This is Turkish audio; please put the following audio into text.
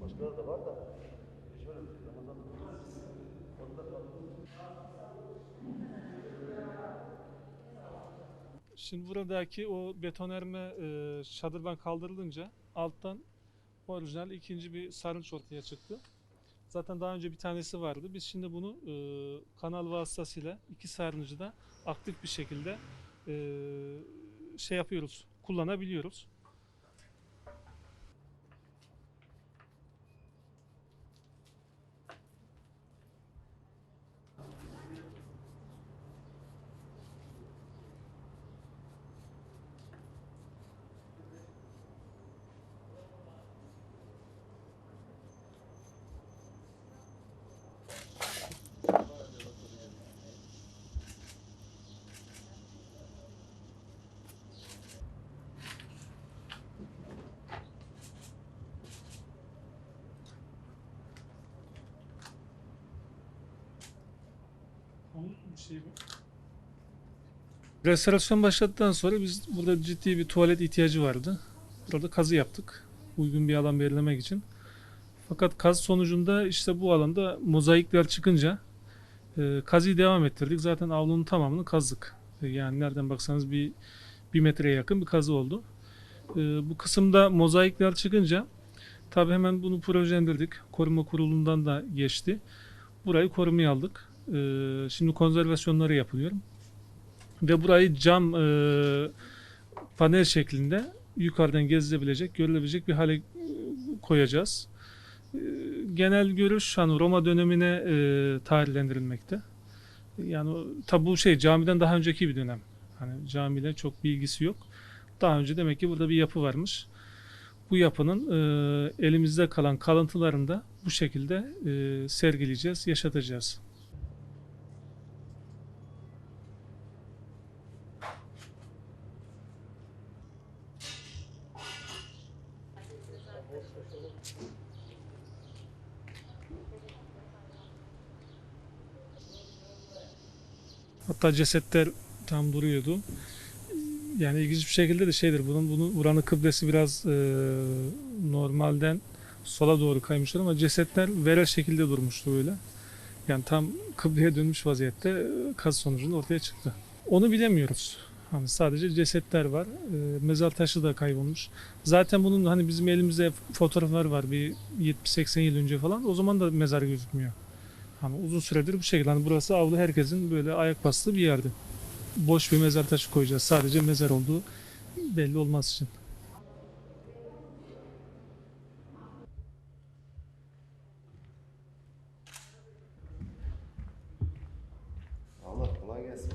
başkaları da var da şöyle Ramazan orada kaldı. Şimdi buradaki o betonerme e, şadırdan kaldırılınca alttan orijinal ikinci bir sarnıç ortaya çıktı. Zaten daha önce bir tanesi vardı. Biz şimdi bunu e, kanal vasıtasıyla iki sarnıcı da aktif bir şekilde e, şey yapıyoruz, kullanabiliyoruz. Şey. Restorasyon başladıktan sonra biz burada ciddi bir tuvalet ihtiyacı vardı. Burada kazı yaptık. Uygun bir alan belirlemek için. Fakat kaz sonucunda işte bu alanda mozaikler çıkınca e, kazıyı devam ettirdik. Zaten avlunun tamamını kazdık. E, yani nereden baksanız bir bir metreye yakın bir kazı oldu. E, bu kısımda mozaikler çıkınca tabi hemen bunu projelendirdik. Koruma kurulundan da geçti. Burayı korumaya aldık. E, şimdi konservasyonları yapılıyor. Ve burayı cam e, panel şeklinde yukarıdan gezilebilecek, görülebilecek bir hale e, koyacağız. E, genel görüş hani Roma dönemine e, tarihlendirilmekte. Yani tabi bu şey camiden daha önceki bir dönem. Hani camiyle çok bir ilgisi yok. Daha önce demek ki burada bir yapı varmış. Bu yapının e, elimizde kalan kalıntılarını da bu şekilde e, sergileyeceğiz, yaşatacağız. Hatta cesetler tam duruyordu. Yani ilginç bir şekilde de şeydir. Bunun bunun buranın kıblesi biraz e, normalden sola doğru kaymıştır ama cesetler verel şekilde durmuştu böyle. Yani tam kıbleye dönmüş vaziyette e, kaz sonucunda ortaya çıktı. Onu bilemiyoruz. Hani sadece cesetler var. E, mezar taşı da kaybolmuş. Zaten bunun hani bizim elimizde fotoğraflar var bir 70-80 yıl önce falan. O zaman da mezar gözükmüyor. Hani uzun süredir bu şekilde. Hani burası avlu herkesin böyle ayak bastığı bir yerdi. Boş bir mezar taşı koyacağız. Sadece mezar olduğu belli olmaz için. Allah kolay gelsin.